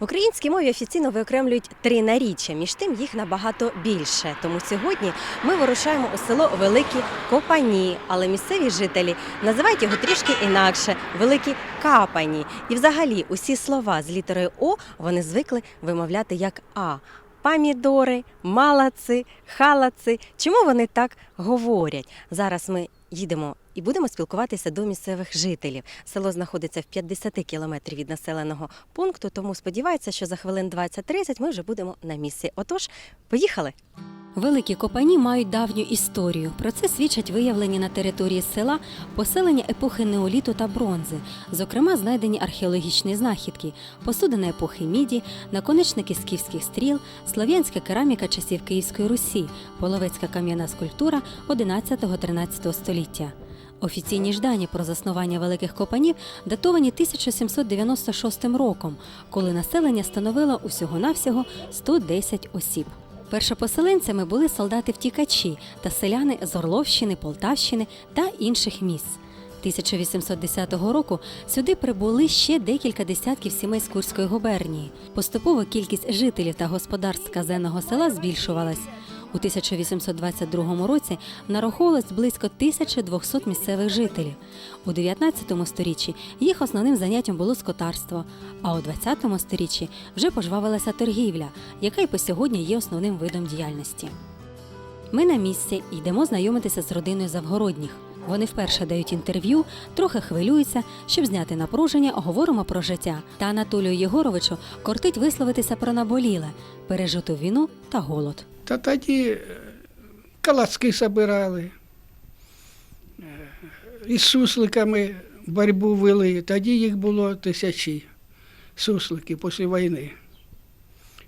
В українській мові офіційно виокремлюють три наріччя, між тим їх набагато більше. Тому сьогодні ми вирушаємо у село Великі Копані, але місцеві жителі називають його трішки інакше Великі Капані. І взагалі усі слова з літерою О вони звикли вимовляти як А. Памідори, малаци, халаци. Чому вони так говорять? Зараз ми їдемо і будемо спілкуватися до місцевих жителів. Село знаходиться в 50 кілометрів від населеного пункту, тому сподівається, що за хвилин 20-30 ми вже будемо на місці. Отож, поїхали! Великі копані мають давню історію. Про це свідчать виявлені на території села поселення епохи неоліту та бронзи. Зокрема, знайдені археологічні знахідки, посудини епохи міді, наконечники скіфських стріл, слав'янська кераміка часів Київської Русі, половецька кам'яна скульптура 11-13 століття. Офіційні ж дані про заснування великих копанів датовані 1796 роком, коли населення становило усього-навсього 110 осіб. Першопоселенцями були солдати-втікачі та селяни з Орловщини, Полтавщини та інших місць. 1810 року сюди прибули ще декілька десятків сімей з Курської губернії. Поступово кількість жителів та господарств казенного села збільшувалась. У 1822 році нараховувалось близько 1200 місцевих жителів. У 19 сторіччі їх основним заняттям було скотарство, а у 20 сторіччі вже пожвавилася торгівля, яка й по сьогодні є основним видом діяльності. Ми на місці йдемо знайомитися з родиною Завгородніх. Вони вперше дають інтерв'ю, трохи хвилюються, щоб зняти напруження, говоримо про життя. Та Анатолію Єгоровичу кортить висловитися про наболіле, пережиту війну та голод. Та тоді е, колоски собирали, е, із сусликами боротьбу вели. Тоді їх було тисячі суслики після війни.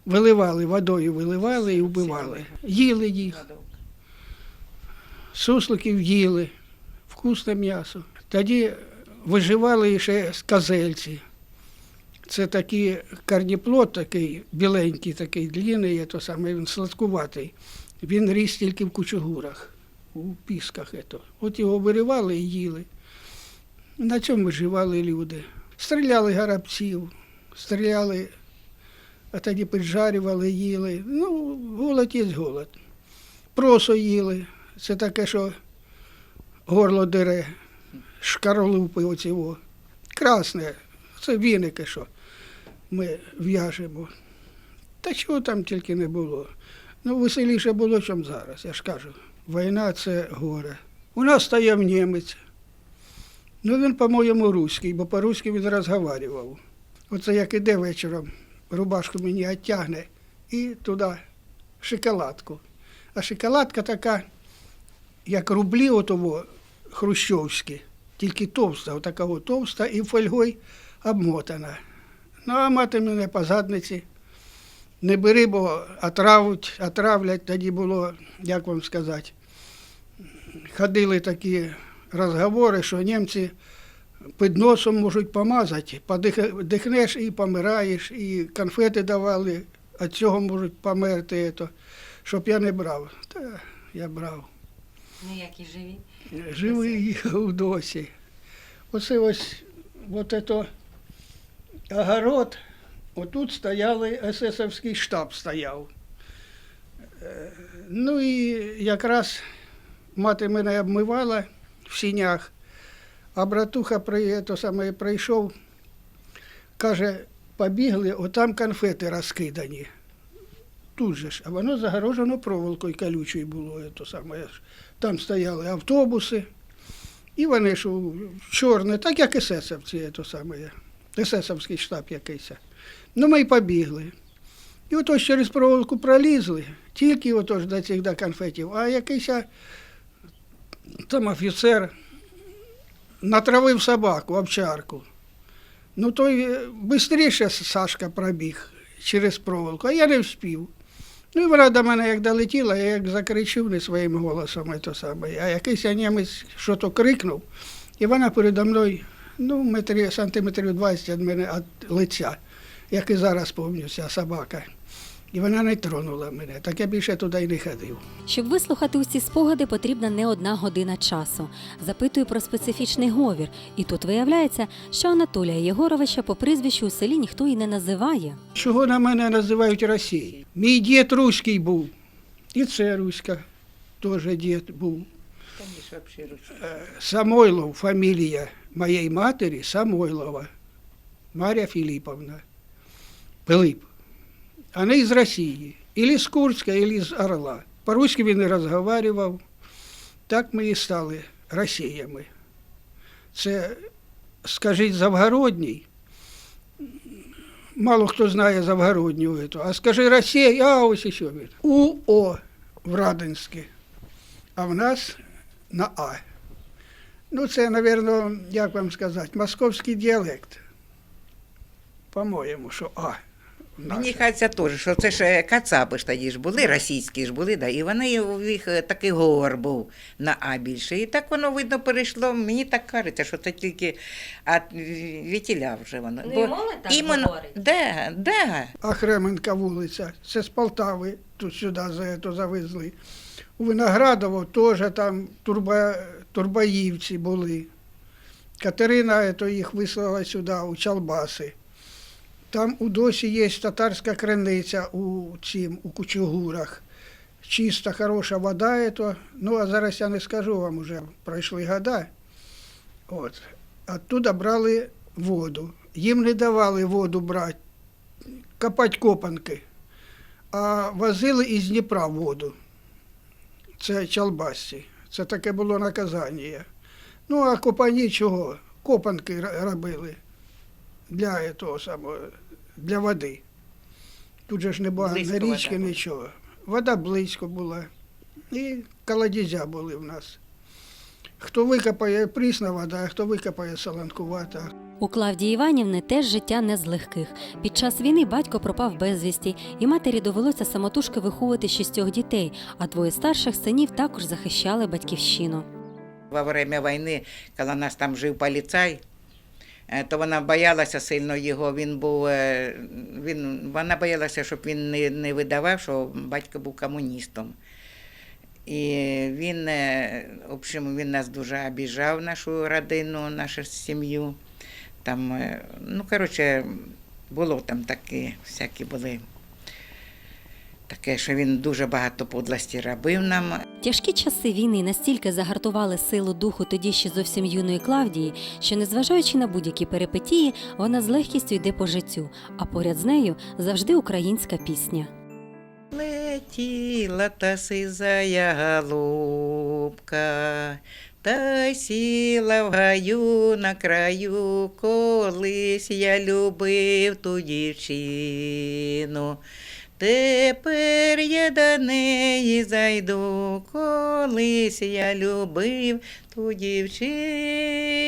Виливали, водою виливали і вбивали. Їли їх. Сусликів їли, вкусне м'ясо. Тоді виживали ще козельці. Це такий карніплод, такий біленький, такий длинний, то саме він сладкуватий. Він ріс тільки в кучугурах, у пісках. Ето. От його виривали і їли. На цьому виживали люди. Стріляли гарабців, стріляли, а тоді піджарювали, їли. Ну, голод є голод. Просо їли. Це таке, що горло дере, шкарлупи оцього. Красне, це віники, що ми в'яжемо. Та чого там тільки не було. Ну, веселіше було, ніж зараз. Я ж кажу, війна це горе. У нас стояв німець. Ну, він, по-моєму, руський, бо по-руськи він розговарював. Оце як іде вечором, рубашку мені оттягне і туди шоколадку. А шоколадка така, як рублі отого хрущовські, тільки товста, отака от товста і фольгою обмотана. Ну, а мати мене по задниці. Не бери, бо отравуть, отравлять. Тоді було, як вам сказати, ходили такі розговори, що німці під носом можуть помазати. Подихнеш і помираєш, і конфети давали, від цього можуть померти, то, щоб я не брав. Та я брав. Ну, які живі. Живий у досі. Оце ось от ето огород, отут стояли, есесовський штаб стояв. Е, Ну і якраз мати мене обмивала в сінях, а братуха при, то саме, прийшов, каже, побігли, отам конфети розкидані. Тут же ж, а воно загорожено проволокою колючою було. То саме. Там стояли автобуси, і вони ж у чорне, так як есесовці, то саме, есесовський штаб якийсь. Ну, ми й побігли. І ото через проволоку пролізли, тільки ото ж до цих до конфетів, а якийсь там офіцер натравив собаку, овчарку. Ну, той швидше Сашка пробіг через проволоку, а я не вспів. Ну і вона до мене як долетіла, я як закричив не своїм голосом, то саме. А якийсь німець що то крикнув, і вона передо мною, ну, метрі, сантиметрів 20 від мене від лиця, як і зараз пам'ятаю, ця собака. І вона не тронула мене. Так я більше туди й не ходив. Щоб вислухати усі спогади, потрібна не одна година часу. Запитую про специфічний говір, і тут виявляється, що Анатолія Єгоровича по прізвищу у селі ніхто і не називає. Чого на мене називають Росією? Мій дід руський був. І це руська теж дід був. Е, Самойлов, фамілія моєї матері Самойлова. Марія Філіповна. Пилип. Вони з Росії. Ілі з Курська, ілі з Орла. Він не розмовляв. Так ми і стали Росіями. Це, скажіть, Завгородній. Мало хто знає Завгородню эту. А скажи Росія, а ось і що він. УО в Радинське. А в нас на А. Ну, це, напевно, як вам сказати, московський діалект. По-моєму, що А. Мені кажеться теж, що це ж е, кацапи ж тоді ж були, російські ж були, да, і вони у них е, такий говор був на А більше. І так воно видно перейшло. Мені так кажеться, що це тільки от вітіля вже воно. Ну, і так говорить. Де, де? Ахременка вулиця, це з Полтави тут сюди за это завезли. У Виноградово теж там турба, турбаївці були. Катерина ето, їх вислала сюди, у Чалбаси. Там у досі є татарська криниця у цім, у Кучугурах. Чиста, хороша вода. Ето. Ну, а зараз я не скажу вам, уже пройшли года. От. Оттуда брали воду. Їм не давали воду брати копати копанки, а возили із Дніпра воду. Це Чалбасці. Це таке було наказання. Ну, а копані чого? Копанки робили для того самого, для води. Тут же ж не було вода річки, нічого. Вода близько була. І колодязя були в нас. Хто викопає прісна вода, а хто викопає солонкувата. У Клавдії Іванівни теж життя не з легких. Під час війни батько пропав безвісті, і матері довелося самотужки виховувати шістьох дітей, а двоє старших синів також захищали батьківщину. Во время війни, коли нас там жив поліцай, е, то вона боялася сильно його. Він був, е, він, вона боялася, щоб він не, не видавав, що батько був комуністом. І він, е, в общем, він нас дуже обіжав, нашу родину, нашу сім'ю. Там, е, ну, коротше, було там такі, всякі були. Таке, що він дуже багато подлості робив нам. Тяжкі часи війни настільки загартували силу духу тоді ще зовсім юної Клавдії, що, незважаючи на будь-які перипетії, вона з легкістю йде по життю, а поряд з нею завжди українська пісня. Летіла та сизая голубка, та сіла в гаю на краю, колись я любив ту дівчину. Тепер я до неї зайду, колись я любив ту дівчину.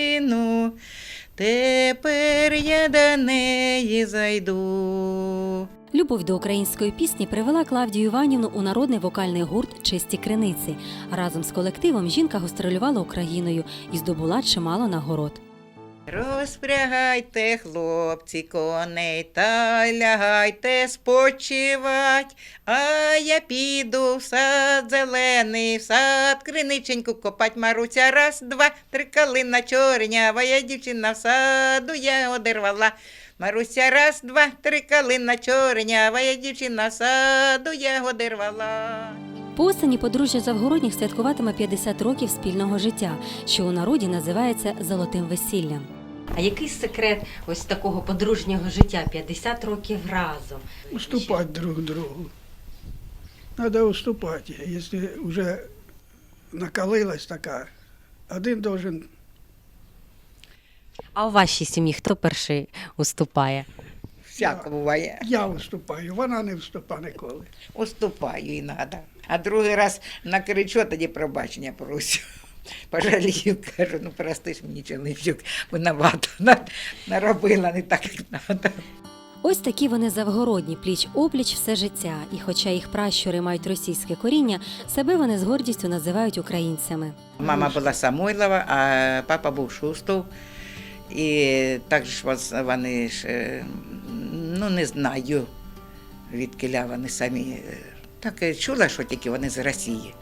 Тепер я до неї зайду. Любов до української пісні привела Клавдію Іванівну у народний вокальний гурт Чисті криниці. Разом з колективом жінка гастролювала Україною і здобула чимало нагород. Розпрягайте, хлопці, коней та лягайте спочивать, а я піду в сад зелений, в сад криниченьку копать Маруся. Раз, два, три калина чорнява, я дівчина в саду я одервала. Маруся, раз, два, три калина чорнява, я дівчина саду я одервала. По осені подружжя Завгородніх святкуватиме 50 років спільного життя, що у народі називається золотим весіллям. А який секрет ось такого подружнього життя 50 років разом? Уступати друг другу. Треба уступати. Якщо вже накалилась така, один должен А у вашій сім'ї хто перший уступає? Всяко буває. я виступаю, вона не вступа ніколи. Уступаю іноді. А другий раз накричу, тоді пробачення прошу. Пожалію, кажу, ну прости ж мені чоловічок, винувата, на- наробила не так, як треба. Ось такі вони завгородні, пліч опліч все життя. І хоча їх пращури мають російське коріння, себе вони з гордістю називають українцями. Мама була Самойлова, а папа був Шустов. І також вони ж, е, ну не знаю. від вони самі. е, Так чула, що тільки вони з Росії.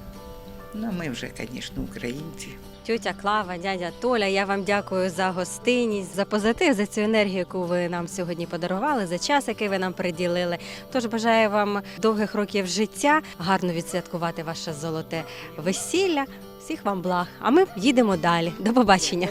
Ну, ми вже, звісно, українці. Тьотя Клава, дядя Толя, я вам дякую за гостинність, за позитив, за цю енергію, яку ви нам сьогодні подарували, за час, який ви нам приділили. Тож бажаю вам довгих років життя, гарно відсвяткувати ваше золоте весілля. Всіх вам благ. А ми їдемо далі. До побачення.